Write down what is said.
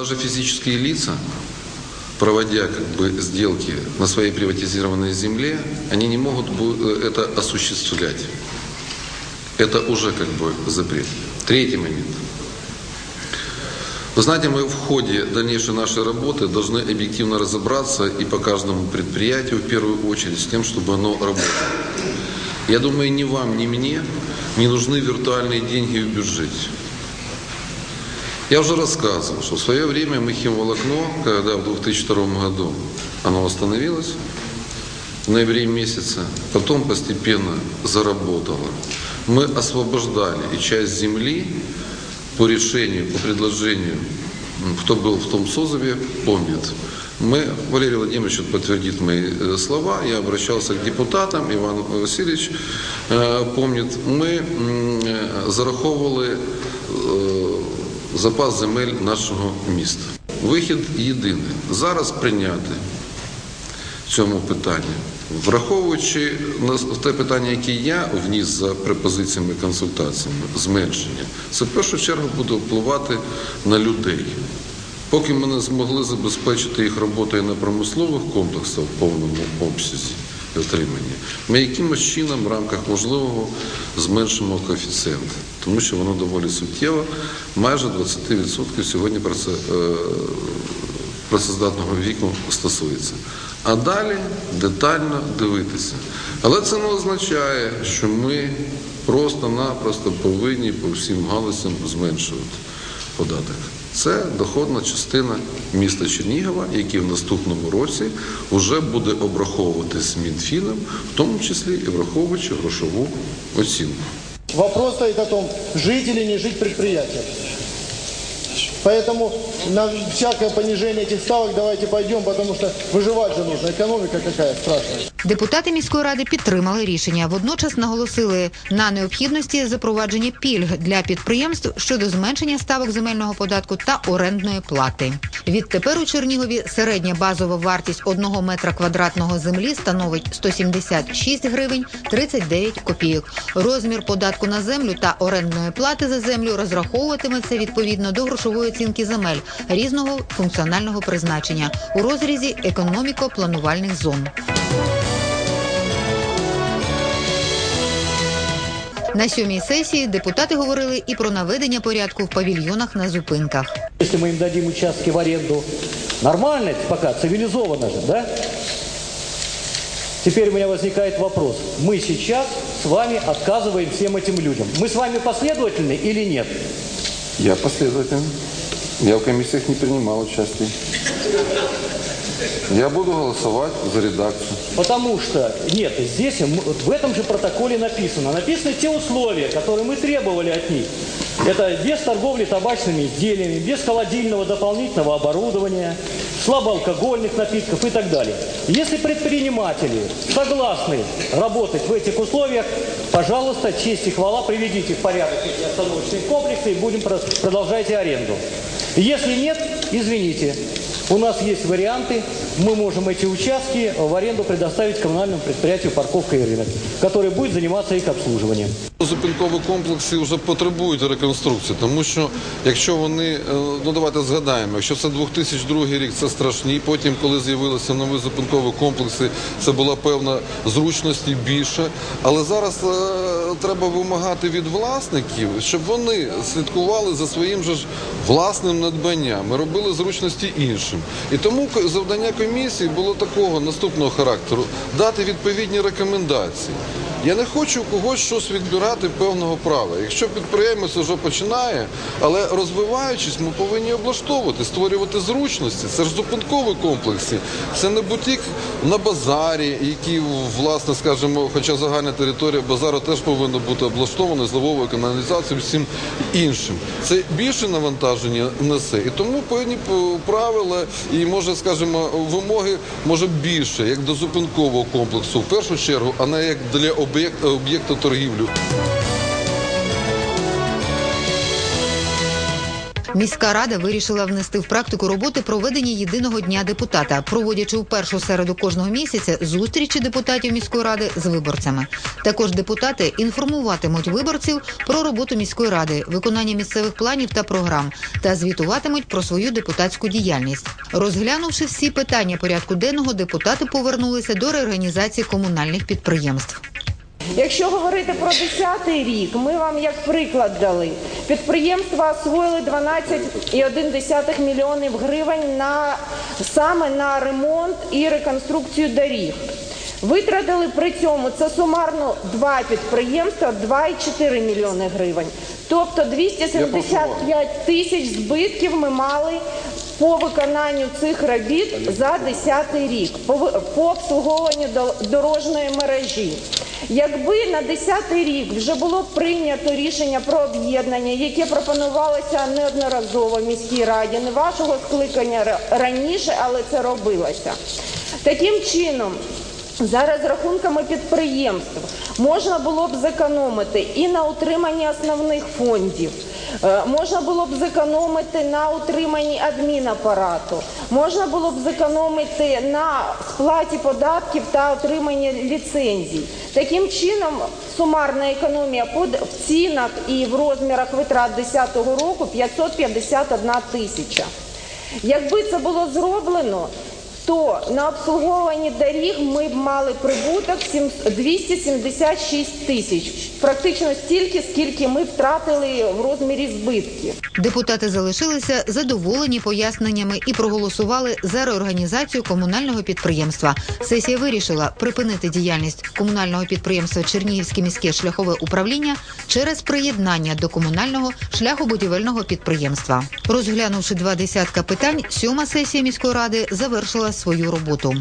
Даже физические лица, проводя как бы сделки на своей приватизированной земле, они не могут э, это осуществлять. Это уже как бы запрет. Третий момент. Вы знаете, мы в ходе дальнейшей нашей работы должны объективно разобраться и по каждому предприятию, в первую очередь, с тем, чтобы оно работало. Я думаю, ни вам, ни мне не нужны виртуальные деньги в бюджете. Я уже рассказывал, что в свое время мы химволокно, когда в 2002 году оно остановилось, в ноябре месяце, потом постепенно заработало. Мы освобождали и часть земли по решению, по предложению, м, кто был в том созыве, помнит. Мы, Валерий Владимирович вот подтвердит мои э, слова, я обращался к депутатам, Иван Васильевич э, помнит, мы м, э, зараховували е, запас земель нашого міста. Вихід єдиний. Зараз прийняти цьому питанні, враховуючи те питання, яке я вніс за пропозиціями консультаціями, зменшення, це в першу чергу буде впливати на людей. Поки ми не змогли забезпечити їх роботою на промислових комплексах в повному обсязі і ми якимось чином в рамках можливого зменшимо коефіцієнт, тому що воно доволі суттєво, майже 20% сьогодні е, працездатного віку стосується. А далі детально дивитися. Але це не означає, що ми просто-напросто повинні по всім галузям зменшувати податок. Це доходна частина міста Чернігова, який в наступному році вже буде обраховуватись Мінфіном, в тому числі і враховуючи грошову оцінку. Вопрос стоїть о том, жить или не жить предприятием. Поэтому на всякое понижение этих ставок давайте пойдем, потому что выживать же нужно. Экономика какая страшная. Депутати міської ради підтримали рішення. Водночас наголосили на необхідності запровадження пільг для підприємств щодо зменшення ставок земельного податку та орендної плати. Відтепер у Чернігові середня базова вартість одного метра квадратного землі становить 176 гривень 39 копійок. Розмір податку на землю та орендної плати за землю розраховуватиметься відповідно до грошової оцінки земель різного функціонального призначення у розрізі економіко-планувальних зон. На сьомій сесії депутати говорили і про наведення порядку в павільйонах на зупинках. Если мы им дадим участки в аренду, нормально это пока, цивилизованно же, да? Теперь у меня возникает вопрос. Мы сейчас с вами отказываем всем этим людям. Мы с вами последовательны или нет? Я последовательный. Я в комиссиях не принимал участие. Я буду голосовать за редакцию. Потому что, нет, здесь в этом же протоколе написано. Написаны те условия, которые мы требовали от них. Это без торговли табачными изделиями, без холодильного дополнительного оборудования, слабоалкогольных напитков и так далее. Если предприниматели согласны работать в этих условиях, пожалуйста, честь и хвала, приведите в порядок эти остановочные комплексы и будем про- продолжать аренду. Если нет, извините, у нас есть варианты, мы можем эти участки в аренду предоставить коммунальному предприятию «Парковка и рынок», которое будет заниматься их обслуживанием. Зупинкові комплекси вже потребують реконструкції, тому що якщо вони, е, ну давайте згадаємо, якщо це 2002 рік, це страшні. Потім, коли з'явилися нові зупинкові комплекси, це була певна зручності більше. Але зараз е, треба вимагати від власників, щоб вони слідкували за своїм же ж власним надбанням і робили зручності іншим. І тому завдання комісії було такого наступного характеру дати відповідні рекомендації. Я не хочу когось щось відбирати певного права. Якщо підприємець вже починає, але розвиваючись, ми повинні облаштовувати, створювати зручності. Це ж зупинкові комплекси, це не бутік на базарі, який, власне, скажімо, хоча загальна територія базару теж повинна бути облаштована з лововою каналізацією, всім іншим. Це більше навантаження несе. І тому певні правила і може, скажімо, вимоги може більше, як до зупинкового комплексу в першу чергу, а не як для об'єкт- об'єкту торгівлі. Міська рада вирішила внести в практику роботи проведення єдиного дня депутата, проводячи у першу середу кожного місяця зустрічі депутатів міської ради з виборцями. Також депутати інформуватимуть виборців про роботу міської ради, виконання місцевих планів та програм та звітуватимуть про свою депутатську діяльність. Розглянувши всі питання порядку денного, депутати повернулися до реорганізації комунальних підприємств. Якщо говорити про 10-й рік, ми вам як приклад дали. Підприємства освоїли 12,1 мільйонів гривень на, саме на ремонт і реконструкцію доріг. Витратили при цьому це сумарно два підприємства 2,4 мільйони гривень. Тобто 275 тисяч збитків ми мали по виконанню цих робіт за 10 рік, по, по обслуговуванню до- дорожньої мережі. Якби на 10 рік вже було прийнято рішення про об'єднання, яке пропонувалося неодноразово міській раді, не вашого скликання раніше, але це робилося. Таким чином, Зараз рахунками підприємств можна було б зекономити і на утриманні основних фондів. Е, Можна було б зекономити на утриманні адмінапарату, можна було б зекономити на сплаті податків та отриманні ліцензій. Таким чином, сумарна економія в цінах і в розмірах витрат 2010 року 551 тисяча. Якби це було зроблено, то на обслуговуванні доріг ми б мали прибуток сім- 276 тисяч. Практично стільки, скільки ми втратили в розмірі збитків. Депутати залишилися задоволені поясненнями і проголосували за реорганізацію комунального підприємства. Сесія вирішила припинити діяльність комунального підприємства Чернігівське міське шляхове управління через приєднання до комунального шляхобудівельного підприємства. Розглянувши два десятка питань, сьома сесія міської ради завершила свою роботу.